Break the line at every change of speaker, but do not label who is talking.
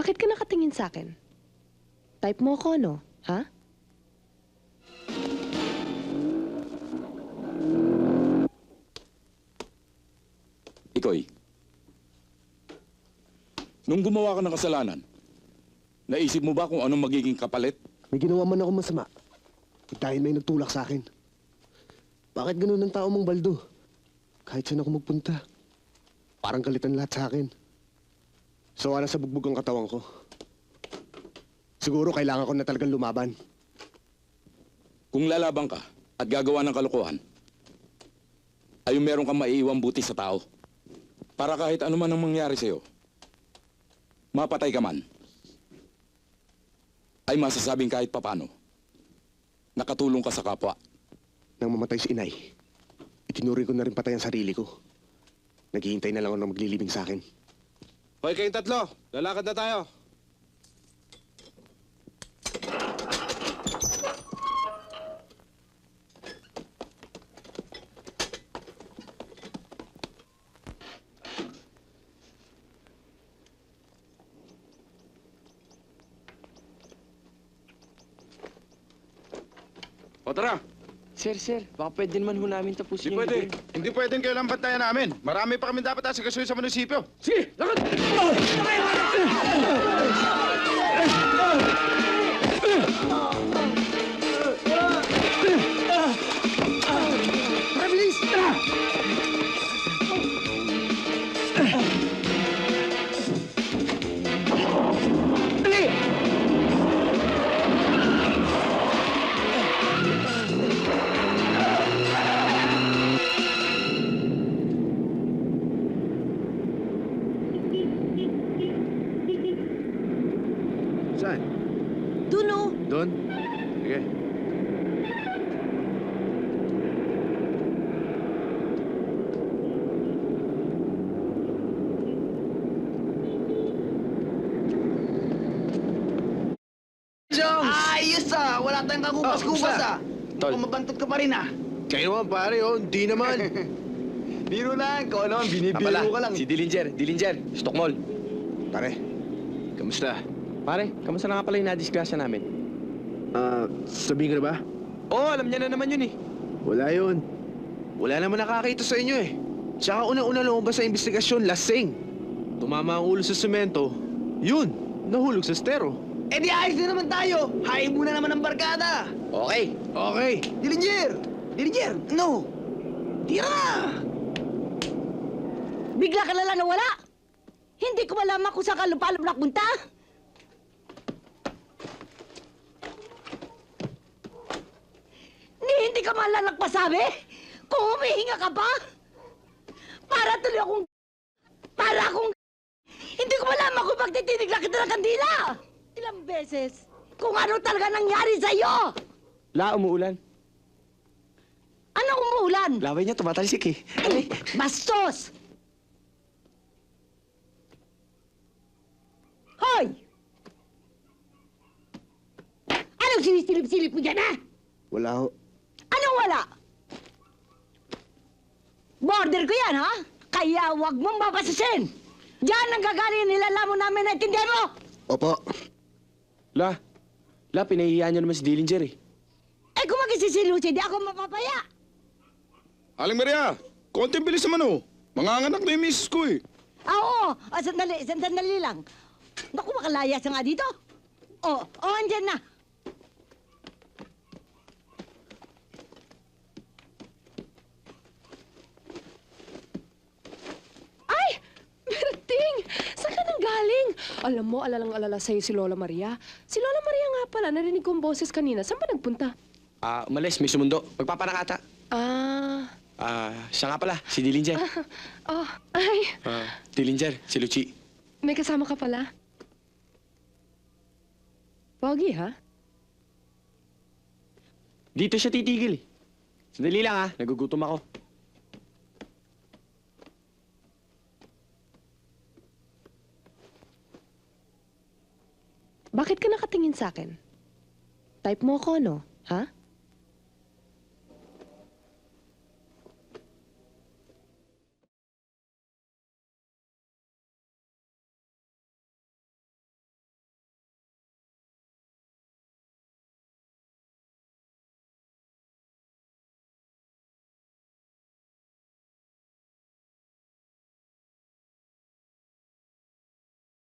Bakit ka nakatingin sa akin? Type mo ako, no? Ha?
Ikoy, nung gumawa ka ng kasalanan, naisip mo ba kung anong magiging kapalit?
May ginawa man ako masama. Eh, Dahil may nagtulak sa akin. Bakit ganun ang tao mong baldo? Kahit saan ako magpunta. Parang kalitan lahat sa akin. Sawa na sa bugbog ang katawan ko. Siguro kailangan ko na talagang lumaban.
Kung lalabang ka at gagawa ng kalokohan, ay yung meron kang maiiwang buti sa tao. Para kahit ano man ang mangyari sa'yo, mapatay ka man, ay masasabing kahit papano, nakatulong ka sa kapwa.
Nang mamatay si inay, itinuri ko na rin patay ang sarili ko. Naghihintay na lang ako na maglilibing sa akin.
Hoy kayong tatlo, lalakad na tayo. O tara,
Sir, sir, baka pwede naman ho namin tapusin
hindi
yung
pwede.
gawin.
Hindi pwedeng kailan bantayan namin. Marami pa kami dapat asikasuhin sa munisipyo.
Sige, lakad!
Doon? Sige.
Ayos ah! Wala tayong kakupas-kupas ah!
Tol.
Mukhang mabantot ka pa rin ah!
Kayo naman pare, oh. Hindi naman.
Biro lang! Ikaw naman, binibiro ka lang.
si Dillinger, Dillinger, Stockmall.
pare, kamusta?
Pare, kamusta na nga pala yung nadisgrasya namin?
Ah, sabihin ko na ba?
Oo, alam niya na naman yun eh.
Wala yun. Wala naman nakakita sa inyo eh. Tsaka unang-una lumabas sa investigasyon, lasing. Tumama ang ulo sa semento, yun, nahulog sa stero.
Eh di ayos na naman tayo! Hain muna naman ang barkada!
Okay.
Okay.
Dillinger! Dillinger! No! Tira!
Bigla ka na lang nawala. Hindi ko malaman kung saan ka lupalop napunta. Hindi ka lang nagpasabi? Kung humihinga ka pa? Para tuloy akong... Para akong... Hindi ko malaman kung pagtitinig lang kita ng kandila. Ilang beses. Kung ano talaga nangyari sa'yo.
La, umuulan.
Anong umuulan?
Laway niya, tumatalsik eh. Alay.
Bastos! Hoy! Anong sinisilip-silip mo dyan, ha?
Wala ho.
Wala? Border ko yan, ha? Kaya huwag mong mapasisin! Diyan ang gagaling nilalamo namin na intindihan mo!
Opo.
La, La, pinahihiyan niyo naman si Dillinger eh.
Eh kung magsisisilusi, di ako mapapaya!
Aling Maria, konting bilis naman oh. Manganganak na yung misis ko eh.
Ah, oo! Ah, sandali, sandali lang. Naku, makalayas na nga dito. Oh, oh, andyan na.
Ay! Berting! Saan ka nang galing? Alam mo, alalang-alala sa'yo si Lola Maria. Si Lola Maria nga pala, narinig kong boses kanina. Saan ba nagpunta?
Ah, umalis, may sumundo. Magpapanakata.
Ah...
Ah, siya nga pala, si Dillinger.
Oh, ay,
Ah, Dillinger, si Luchi.
may kasama ka pala. Pogi, ha?
Dito siya titigil eh. Sandali lang ah, nagugutom ako.
Bakit ka nakatingin sa akin? Type mo ako, no? Ha?